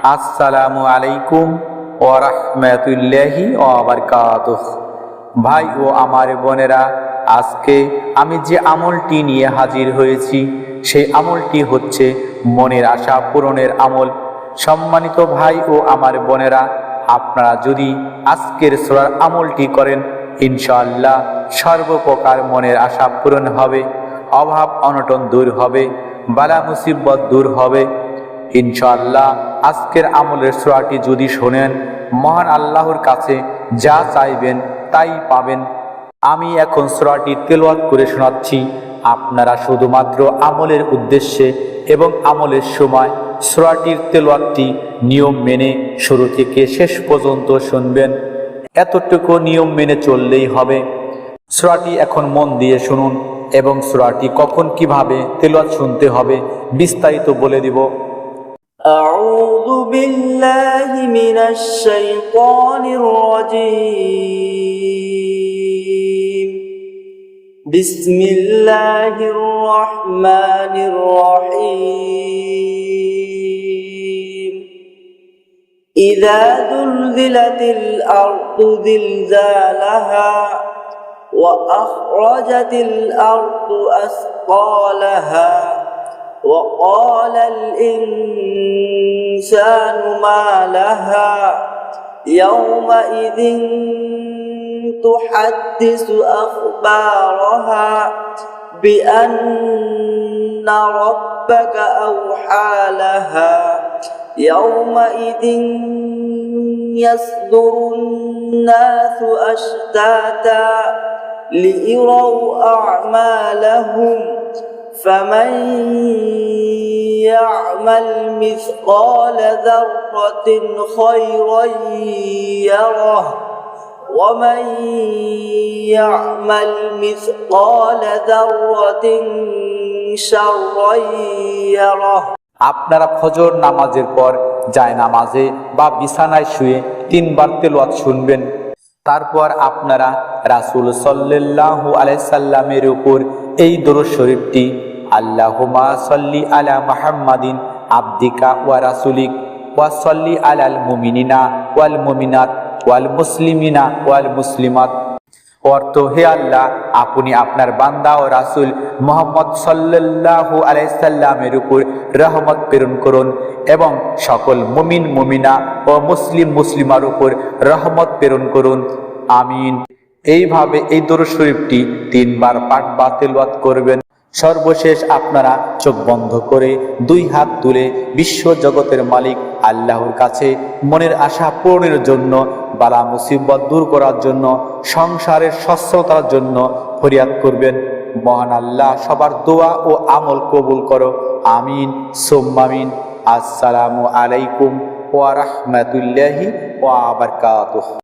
আসসালামু আলাইকুম ও রহমতুল্লাহি ভাই ও আমার বোনেরা, আজকে আমি যে আমলটি নিয়ে হাজির হয়েছি, সেই আমলটি হচ্ছে মনের আশা পূরণের আমল। সম্মানিত ভাই ও আমার বোনেরা, আপনারা যদি আজকের সোরার আমলটি করেন, ইনশাআল্লাহ সর্বপ্রকার মনের আশা পূরণ হবে। অভাব অনটন দূর হবে, বালা মুসিবত দূর হবে। ইনশাআল্লাহ, আজকের আমলের সোরাটি যদি শোনেন, মহান আল্লাহর কাছে যা চাইবেন তাই পাবেন। আমি এখন সোরাটি তেলওয়াত করে শোনাচ্ছি, আপনারা শুধুমাত্র আমলের উদ্দেশ্যে এবং আমলের সময় সোরাটির তেলওয়াতটি নিয়ম মেনে শুরু থেকে শেষ পর্যন্ত শুনবেন। এতটুকু নিয়ম মেনে চললেই হবে। সোরাটি এখন মন দিয়ে শুনুন এবং সোরাটি কখন কিভাবে তেলওয়াত শুনতে হবে বিস্তারিত বলে দিব أعوذ بالله من الشيطان الرجيم بسم الله الرحمن الرحيم إذا زلزلت الأرض زلزالها وأخرجت الأرض أثقالها وقال الإنسان ما لها يومئذ تحدث أخبارها بأن ربك أوحى لها يومئذ يصدر الناس أشتاتا ليروا أعمالهم فمن يعمل مثقال ذرة خيرا يره ومن يعمل مثقال ذرة شرا يره আপনারা ফজর নামাজের পর যায় নামাজে বা বিছানায় শুয়ে তিনবার তেলোয়াত শুনবেন তারপর আপনারা রাসুল সাল্লাহু আলাইসাল্লামের উপর এই দরুদ শরীফটি আল্লাহমা সল্লি আলা মাহাম্মাদিন আব্দিকা ওয়া রাসুলিক ওয়া সল্লি আলাল মুমিনিনা ওয়াল মুমিনাত ওয়াল মুসলিমিনা ওয়াল মুসলিমাত। অর্থ, হে আল্লাহ, আপনি আপনার বান্দা ও রাসুল মোহাম্মদ সাল্লাল্লাহু আলাইসাল্লামের উপর রহমত প্রেরণ করুন এবং সকল মুমিন, মুমিনা ও মুসলিম, মুসলিমার উপর রহমত প্রেরণ করুন। আমিন। এইভাবে এই দরুদ শরীফটি তিনবার পাঠ বা করবেন। সর্বশেষ আপনারা চোখ বন্ধ করে দুই হাত তুলে বিশ্ব জগতের মালিক আল্লাহর কাছে মনের আশা পূরণের জন্য, বালা মুসিবত দূর করার জন্য, সংসারের সচ্ছলতার জন্য ফরিয়াদ করবেন। মহান আল্লাহ সবার দোয়া ও আমল কবুল করো। আমিন। সোম্মামিন আসসালামু আলাইকুম ওয়া রাহমাতুল্লাহি ওয়া বারাকাতুহু।